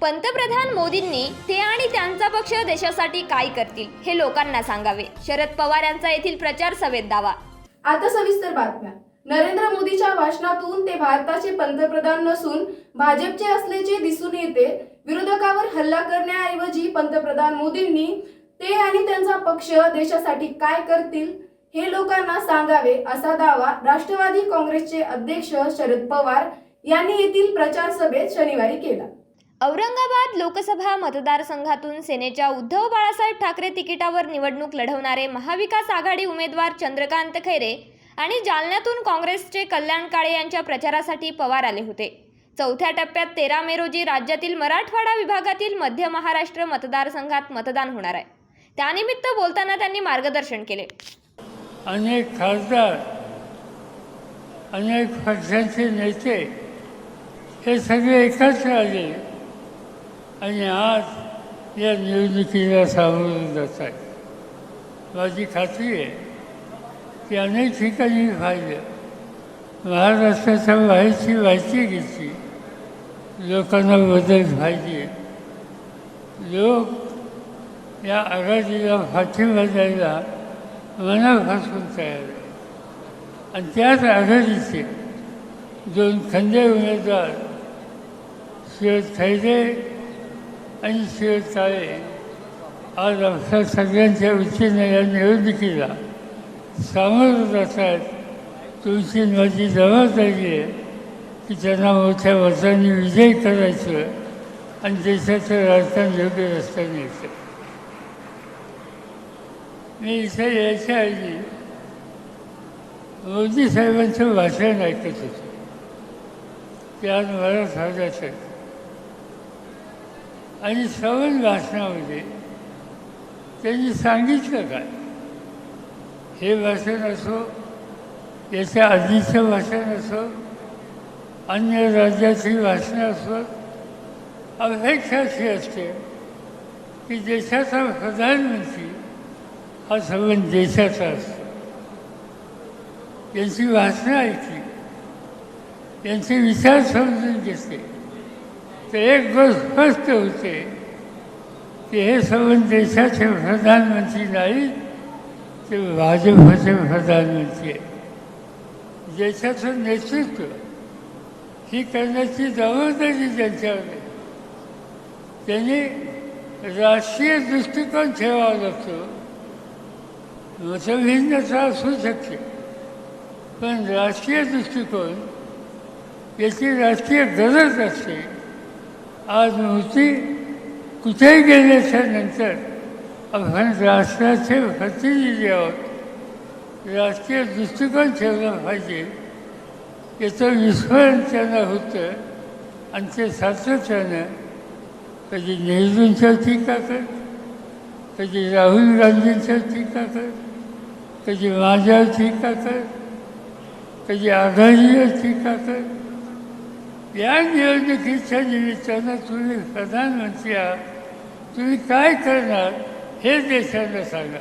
पंतप्रधान मोदींनी ते आणि त्यांचा पक्ष देशासाठी काय करतील हे लोकांना सांगावे. शरद पवार यांचा येथील प्रचार सभेत दावा. आता सविस्तर बातम्या. नरेंद्र मोदीच्या भाषणातून ते भारताचे पंतप्रधान नसून भाजपचे असल्याचे दिसून येते. विरोधकावर हल्ला करण्याऐवजी पंतप्रधान मोदींनी ते आणि त्यांचा पक्ष देशासाठी काय करतील हे लोकांना सांगावे असा दावा राष्ट्रवादी काँग्रेसचे अध्यक्ष शरद पवार यांनी येथील प्रचार सभेत शनिवारी केला. औरंगाबाद लोकसभा मतदारसंघातून सेनेच्या उद्धव बाळासाहेब ठाकरे तिकिटावर निवडणूक लढवणारे महाविकास आघाडी उमेदवार चंद्रकांत खैरे आणि जालन्यातून काँग्रेसचे कल्याण काळे यांच्या प्रचारासाठी पवार आले होते. चौथ्या टप्प्यात तेरा मे रोजी राज्यातील मराठवाडा विभागातील मध्य महाराष्ट्र मतदारसंघात मतदान होणार आहे. त्यानिमित्त बोलताना त्यांनी मार्गदर्शन केले. अनेक खासदार अनेक पक्षांचे नेते हे सगळे एकत्र आले. आणि आज या निवडणुकीला सामोरं जात आहे. माझी खात्री आहे की अनेक ठिकाणी मी पाहिलं. महाराष्ट्राच्या बाहेरची माहिती घेतली. लोकांना बदल पाहिजे लोक या आघाडीला पाठिंबा द्यायला मनापासून तयार आहे आणि त्याच आघाडीचे दोन खंदे उमेदवार शिवत खैरे आणि शिवत काळे आज आमच्या सगळ्यांच्या वतीनं या निवडणुकीला सामोरं जात आहेत तुमची माझी जबाबदारी आहे की त्यांना मोठ्या मतांनी विजय करायचं आणि देशाचं राजकारण योग्य रस्त्याने न्यायचं. मी इथे यायच्या आधी मोदी साहेबांचं भाषण ऐकत होतो. ते आज मला सांगायचं आणि सवन भाषणामध्ये त्यांनी सांगितलं काय? हे भाषण असो याच्या आधीचं भाषण असो अन्य राज्याची भाषणं असो अपेक्षा अशी असते की देशाचा प्रधानमंत्री हा संबंध देशाचा असतो. यांची भाषणं ऐकली. यांचे विचार समजून घेतले. तर एक गोष्ट स्पष्ट होते. की हे संबंध देशाचे प्रधानमंत्री नाही ते भाजपचे प्रधानमंत्री आहे देशाचं नेतृत्व ही करण्याची जबाबदारी त्यांच्यावर आहे. त्यांनी राष्ट्रीय दृष्टिकोन ठेवावा लागतो. मतभिन्नता असू शकते. पण राष्ट्रीय दृष्टिकोन याची राष्ट्रीय गरज असते. आज मोदी कुठेही गेल्याच्यानंतर आपण राष्ट्राचे प्रतिनिधी आहोत. राजकीय दृष्टिकोन ठेवला पाहिजे. याचं विस्मरण त्यांना होतं आणि ते सातत्यानं कधी नेहरूंच्या टीका कर कधी राहुल गांधींच्या टीका कर कधी माझ्या टीका कर कधी आघाडीवर टीका कर या निवडणुकीच्या निमित्तानं तुम्ही प्रधानमंत्री आहात. तुम्ही काय करणार हे देशाला सांगा.